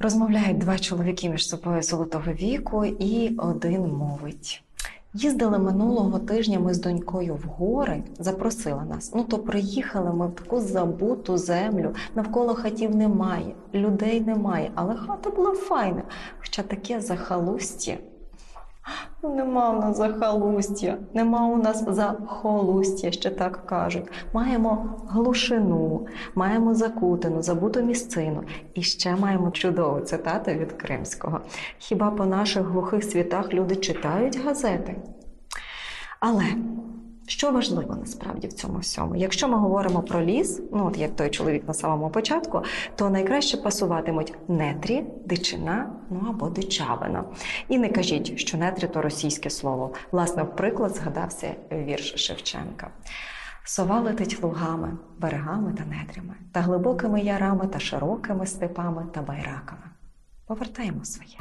Розмовляють два чоловіки між собою золотого віку, і один мовить. Їздили минулого тижня ми з донькою в гори, запросила нас. Ну то приїхали ми в таку забуту землю. Навколо хатів немає, людей немає, але хата була файна. Хоча таке захалустя. Нема у нас захалустя, нема у нас захолустя, ще так кажуть. Маємо глушину, маємо закутину, забуту місцину. І ще маємо чудову цитату від Кримського. Хіба по наших глухих світах люди читають газети? Але що важливо насправді в цьому всьому? Якщо ми говоримо про ліс, ну от як той чоловік на самому початку, то найкраще пасуватимуть нетрі, дичина, ну або дичавина. І не кажіть, що нетрі то російське слово. Власне, в приклад згадався вірш Шевченка. Сова летить лугами, берегами та нетрями, та глибокими ярами та широкими степами та байраками. Повертаємо своє.